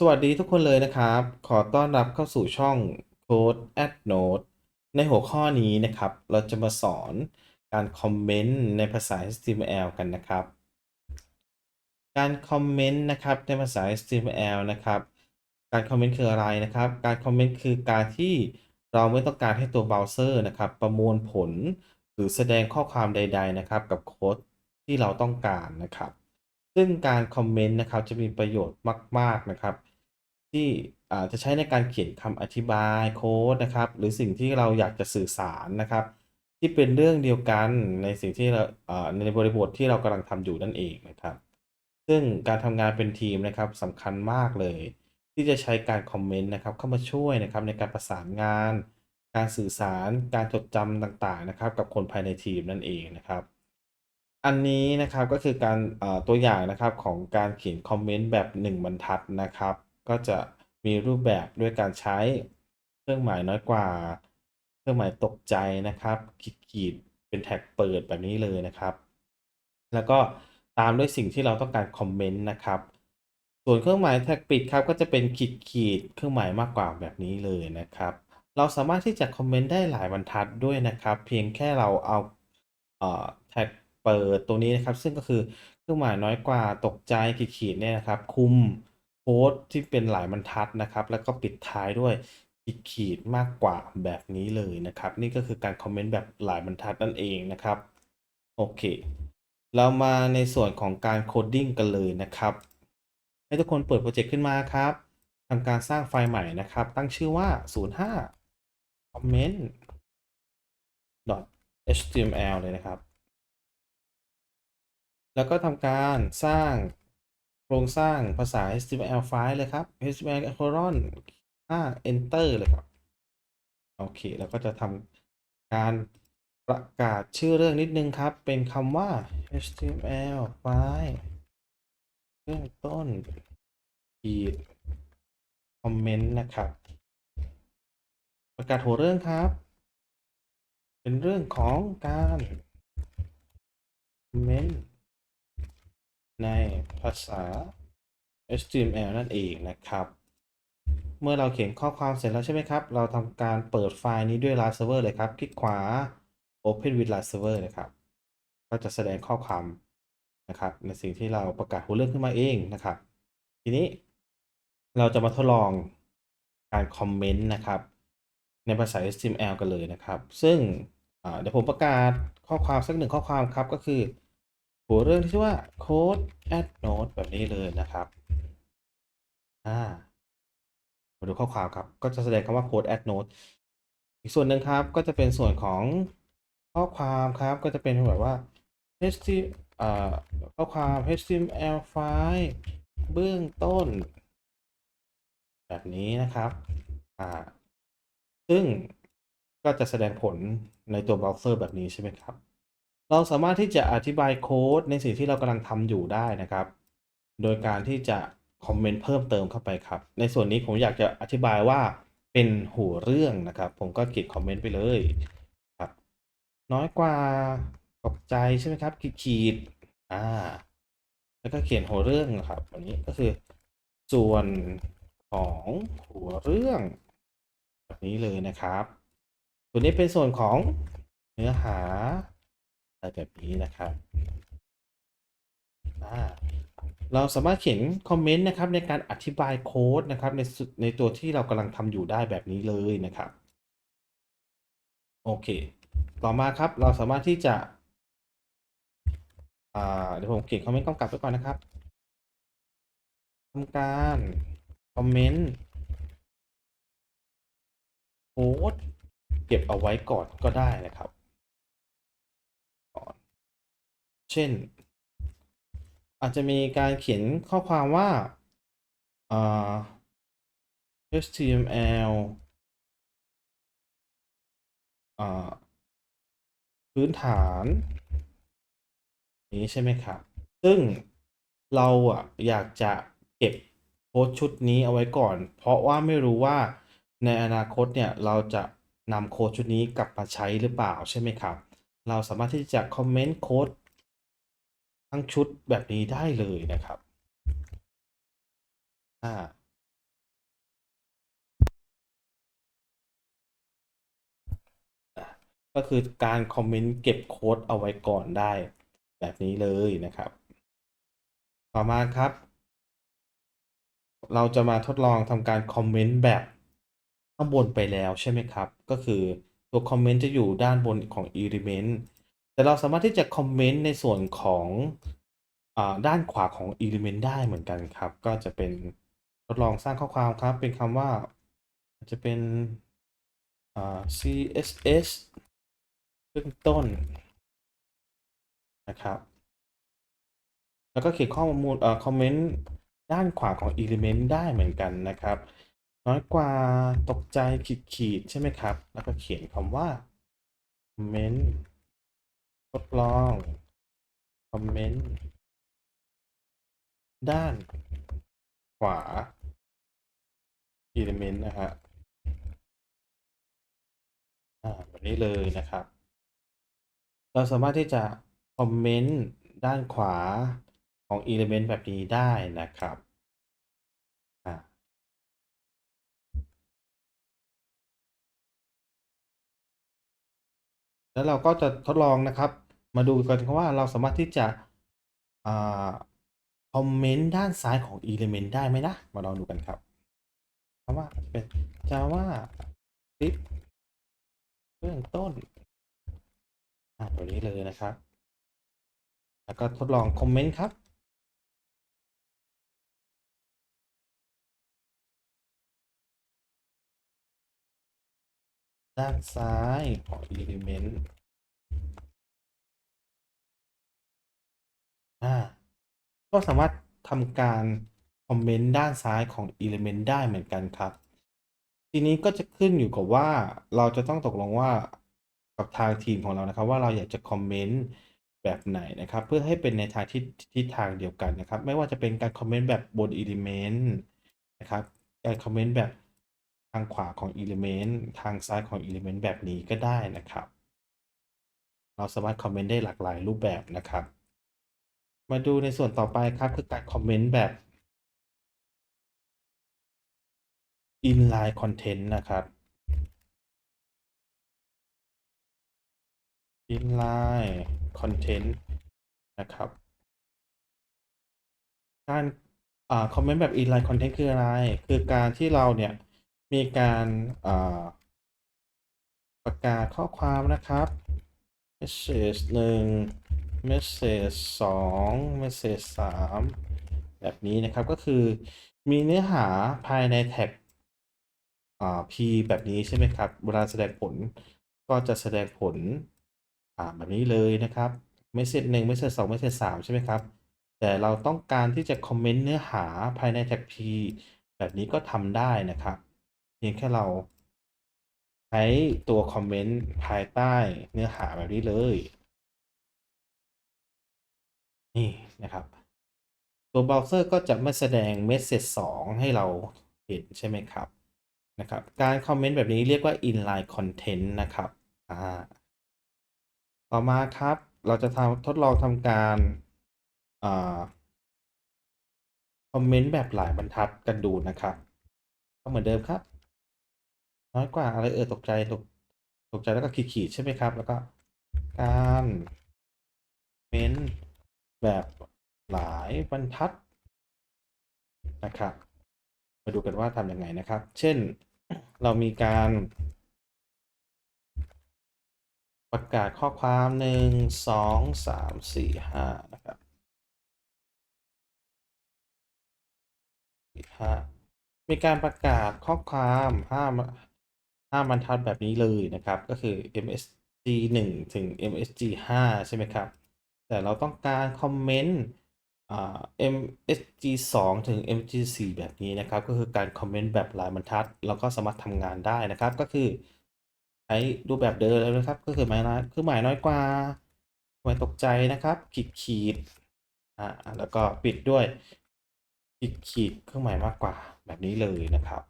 สวัสดีทุกคนเลยนะครับ ขอต้อนรับเข้าสู่ช่อง Code at Note ในหัวข้อนี้นะครับ เราจะมาสอนการคอมเมนต์ในภาษา HTML กันนะครับ การคอมเมนต์นะครับในภาษา HTML นะครับ การคอมเมนต์คืออะไรนะครับ การคอมเมนต์คือการที่เราไม่ต้องการให้ตัวเบราว์เซอร์นะครับ ประมวลผลหรือแสดงข้อความใด ๆ นะครับ กับโค้ดที่เราต้องการนะครับ ซึ่งการคอมเมนต์นะครับจะมีประโยชน์มาก ๆนะครับ ที่อาจะใช้ในการเขียนคำอธิบายโค้ดนะครับ หรือสิ่งที่เราอยากจะสื่อสารนะครับ ที่เป็นเรื่องเดียวกันในสิ่งที่เราในบริบทที่เรากำลังทำอยู่นั่นเองนะครับ ซึ่งการทำงานเป็นทีมนะครับสำคัญมากเลย ที่จะใช้การคอมเมนต์นะครับเข้ามาช่วยนะครับในการประสานงาน การสื่อสาร การจดจำต่างๆนะครับ กับคนภายในทีมนั่นเองนะครับ อันนี้นะครับก็คือการตัวอย่างนะครับของการเขียนคอมเมนต์แบบ 1 บรรทัดนะครับ ก็จะมีรูปแบบด้วยการใช้เครื่องหมายน้อยกว่า เครื่องหมายตกใจนะครับขีดเป็นแท็กเปิดแบบนี้เลยนะครับ แล้วก็ตามด้วยสิ่งที่เราต้องการคอมเมนต์นะครับ ส่วนเครื่องหมายแท็กปิดครับก็จะเป็นขีดขีดเครื่องหมายมากกว่าแบบนี้เลยนะครับ เราสามารถที่จะคอมเมนต์ได้หลายบรรทัดด้วยนะครับ เพียงแค่เราเอาแท็ก เปิดตรงนี้นะครับ ซึ่งก็คือเครื่องหมายน้อยกว่าตกใจขีดๆเนี่ยนะครับ คุมโค้ดที่เป็นหลายบรรทัดนะครับ แล้วก็ปิดท้ายด้วยขีดมากกว่าแบบนี้เลยนะครับ นี่ก็คือการคอมเมนต์แบบหลายบรรทัดนั่นเองนะครับ โอเค เรามาในส่วนของการโคดดิ้งกันเลยนะครับ ให้ทุกคนเปิดโปรเจกต์ขึ้นมาครับทำการสร้างไฟล์ใหม่นะครับ ตั้งชื่อว่า 05 comment html เลยนะครับ แล้วก็ทำการสร้างโครงสร้างภาษา HTML ไฟล์เลยครับ HTML colon 5 enter เลยครับ โอเค แล้วก็จะทำการประกาศชื่อเรื่องนิดนึงครับ เป็นคำว่า HTML ไฟล์เรื่องต้นขีดคอมเมนต์นะครับ ประกาศหัวเรื่องครับ เป็นเรื่องของการคอมเมนต์ ในภาษา HTML นั่นเองนะครับ เมื่อเราเขียนข้อความเสร็จแล้วใช่ไหมครับ เราทำการเปิดไฟล์นี้ด้วย Last Server เลยครับ คลิกขวา Open with Last Server นะครับ ก็จะแสดงข้อความนะครับ ในสิ่งที่เราประกาศหัวเรื่องขึ้นมาเองนะครับ ทีนี้เราจะมาทดลองการคอมเมนต์นะครับ ในภาษา HTML กันเลยนะครับ ซึ่งเดี๋ยวผมประกาศข้อความสักหนึ่งข้อความครับก็คือ หัวเรื่องที่ชื่อว่า code add note แบบนี้เลยนะครับอ่ามาดูข้อความครับ ก็จะแสดงคำว่า code add note อีกส่วนหนึ่งครับ ก็จะเป็นส่วนของข้อความครับ ก็จะเป็นแบบว่า html อ่าข้อความ html ไฟล์เบื้องต้น แบบนี้นะครับอ่าซึ่งก็จะแสดงผลในตัวเบราว์เซอร์แบบนี้ใช่ไหมครับ เราสามารถที่จะอธิบายโค้ดในสิ่งที่เรากำลังทำอยู่ได้นะครับ โดยการที่จะคอมเมนต์เพิ่มเติมเข้าไปครับ ในส่วนนี้ผมอยากจะอธิบายว่าเป็นหัวเรื่องนะครับ ผมก็เขียนคอมเมนต์ไปเลยครับ น้อยกว่าตกใจใช่ไหมครับขีดขีดอ่า แล้วก็เขียนหัวเรื่องนะครับอันนี้ก็คือ ส่วนของหัวเรื่อง แบบนี้เลยนะครับตัวนี้เป็นส่วนของเนื้อหา ไรแบบนี้นะครับเราสามารถเขียนคอมเมนต์นะครับในการอธิบายโค้ดนะครับในสุดในตัวที่เรากำลังทำอยู่ได้แบบนี้เลยนะครับ โอเค ต่อมาครับเราสามารถที่จะเดี๋ยวผมเขียนคอมเมนต์กำกับไว้ก่อนนะครับทำการคอมเมนต์โค้ดเก็บเอาไว้ก่อนก็ได้นะครับ เช่น อาจจะมีการเขียนข้อความว่า HTML พื้นฐานนี้ใช่ไหมครับ ซึ่งเราอะอยากจะเก็บโค้ดชุดนี้เอาไว้ก่อน เพราะว่าไม่รู้ว่าในอนาคตเนี่ยเราจะนำโค้ดชุดนี้กลับมาใช้หรือเปล่าใช่ไหมครับ เราสามารถที่จะคอมเมนต์โค้ด ทั้งชุดแบบนี้ได้เลยนะครับอ่าก็คือการคอมเมนต์เก็บโค้ดเอาไว้ก่อนได้แบบนี้เลยนะครับ ต่อมาครับ เราจะมาทดลองทำการคอมเมนต์แบบข้างบนไปแล้วใช่ไหมครับ ก็คือตัวคอมเมนต์จะอยู่ด้านบนของ Element แต่เราสามารถที่จะคอมเมนต์ในส่วนของอด้านขวาของ Element ได้เหมือนกันครับ ก็จะเป็นทดลองสร้างข้อความครับ เป็นคำว่าจะเป็น CSS เบื้องต้นนะครับ แล้วก็เขียนข้อมูลอคอมเมนต์ด้านขวาของ Element ได้เหมือนกันนะครับ น้อยกว่าตกใจขีดขีดใช่ไหมครับ แล้วก็เขียนคำว่าคอมเมนต์ ดลอง คอมเมนต์ ด้าน ขวา Element นะฮะอ่าแบบนี้เลยนะครับ เราสามารถที่จะคอมเมนต์ด้านขวาของ Element แบบนี้ได้นะครับแล้วเราก็จะทดลองนะครับ มาดูกันว่าเราสามารถที่จะอคอมเมนต์ด้านซ้ายของ Element ได้ไหมนะ มาลองดูกันครับคำว่าจะเป็น Java Script เบื้องต้นอ่าแบบนี้เลยนะครับ แล้วก็ทดลองคอมเมนต์ครับด้านซ้ายของ Element อ่าก็สามารถทำการคอมเมนต์ด้านซ้ายของ Element ได้เหมือนกันครับ ทีนี้ก็จะขึ้นอยู่กับว่า เราจะต้องตกลงว่ากับทางทีมของเรานะครับ ว่าเราอยากจะคอมเมนต์แบบไหนนะครับ เพื่อให้เป็นในทางที่ทิศทางเดียวกันนะครับ ไม่ว่าจะเป็นการคอมเมนต์แบบบน Element นะครับ การคอมเมนต์แบบทางขวาของ Element ทางซ้ายของ Element แบบนี้ก็ได้นะครับ เราสามารถคอมเมนต์ได้หลากหลายรูปแบบนะครับ มาดูในส่วนต่อไปครับคือการคอมเมนต์แบบ inline content นะครับ inline content นะครับ การอ่าคอมเมนต์แบบ inline content คืออะไร คือการที่เราเนี่ย มีการอ่าประกาศข้อความนะครับ message หนึ่ง 1 message 2 message 3แบบนี้นะครับก็คือมีเนื้อหาภายในแท็กอ่า p แบบนี้ใช่ไหมครับ เวลาแสดงผลก็จะแสดงผลอ่าแบบนี้เลยนะครับ message 1 message 2 message 3ใช่ไหมครับ แต่เราต้องการที่จะคอมเมนต์เนื้อหาภายในแท็ก p แบบนี้ก็ทำได้นะครับเพียงแค่เราใช้ตัวคอมเมนต์ภายใต้เนื้อหาแบบนี้เลย นี่นะครับ ตัวเบราว์เซอร์ก็จะไม่แสดง Message 2 ให้เราเห็นใช่ไหมครับนะครับ การคอมเมนต์แบบนี้เรียกว่า inline content นะครับอ่าต่อมาครับเราจะทำทดลองทำการอ่าคอมเมนต์แบบหลายบรรทัดกันดูนะครับ ก็เหมือนเดิมครับ น้อยกว่าอะไรเออตกใจตกตกใจแล้วก็ขีดๆใช่ไหมครับ แล้วก็การเม้น แบบหลายบรรทัดนะครับ มาดูกันว่าทำยังไงนะครับ เช่นเรามีการประกาศข้อความหนึ่งสองสามสี่ห้านะครับห้ามีการประกาศข้อความห้าห้าบรรทัดแบบนี้เลยนะครับ ก็คือ MSG 1 ถึง MSG 5 ใช่ไหมครับ แต่เราต้องการคอมเมนต์ MSG 2ถึง MSG 4แบบนี้นะครับ ก็คือการคอมเมนต์แบบรายบรรทัด เราก็สามารถทำงานได้นะครับ ก็คือใช้รูปแบบเดิมเลยนะครับ ก็คือหมายน้อยคือหมายน้อยกว่าไม่ตกใจนะครับ ขีดขีดอ่าแล้วก็ปิดด้วยขีดขีดเครื่องหมายมากกว่าแบบนี้เลยนะครับ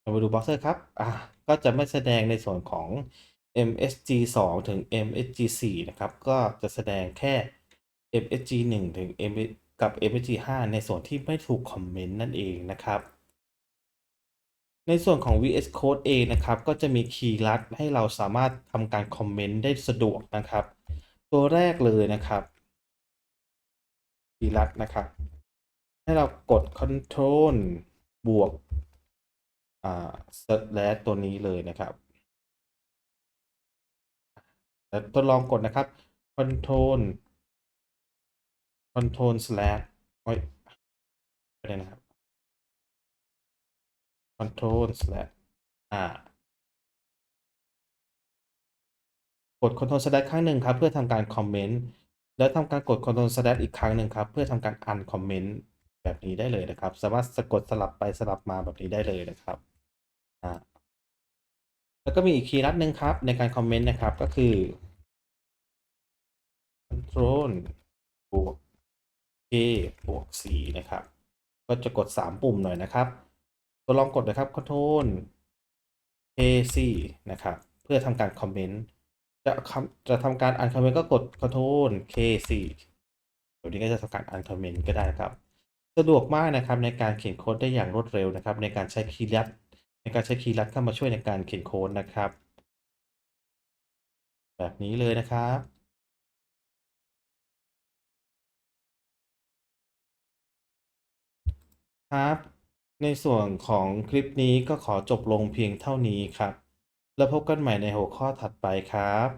เรามาดูบล็อกเซอร์ครับอ่าก็จะไม่แสดงในส่วนของ MSG 2 ถึง MSG 4 นะครับ ก็จะแสดงแค่ MSG 1 ถึง M กับ MSG 5 ในส่วนที่ไม่ถูกคอมเมนต์นั่นเองนะครับ ในส่วนของ VS Code เองนะครับ ก็จะมีคีย์ลัดให้เราสามารถทำการคอมเมนต์ได้สะดวกนะครับ ตัวแรกเลยนะครับ คีย์ลัดนะครับ ให้เรากด Control บวก อ่า slash ตัวนี้เลยนะครับ แล้วทดลองกดนะครับ Control Control slash โอ้ยไม่ได้นะครับ Control slash อ่ากด Control slash ครั้งหนึ่งครับ เพื่อทำการคอมเมนต์แล้วทำการกด Control slash อีกครั้งหนึ่งครับ เพื่อทำการอันคอมเมนต์แบบนี้ได้เลยนะครับ สามารถสะกดสลับไปสลับมาแบบนี้ได้เลยนะครับอ่าแล้วก็มีอีกคีย์ลัดหนึ่งครับในการคอมเมนต์นะครับก็คือ Ctrl บวก K บวก C นะครับ ก็จะกด 3 ปุ่มหน่อยนะครับ ตัวลองกดนะครับ Ctrl K C นะครับ เพื่อทำการคอมเมนต์ จะจะทำการอ่านคอมเมนต์ก็กด Ctrl K C แบบนี้ก็จะทำการอ่านคอมเมนต์ก็ได้นะครับ สะดวกมากนะครับในการเขียนโค้ดได้อย่างรวดเร็วนะครับ ในการใช้คีย์ลัดในการใช้คีย์ลัดเข้ามาช่วยในการเขียนโค้ดนะครับ แบบนี้เลยนะครับ ครับ ในส่วนของคลิปนี้ก็ขอจบลงเพียงเท่านี้ครับ แล้วพบกันใหม่ในหัวข้อถัดไปครับ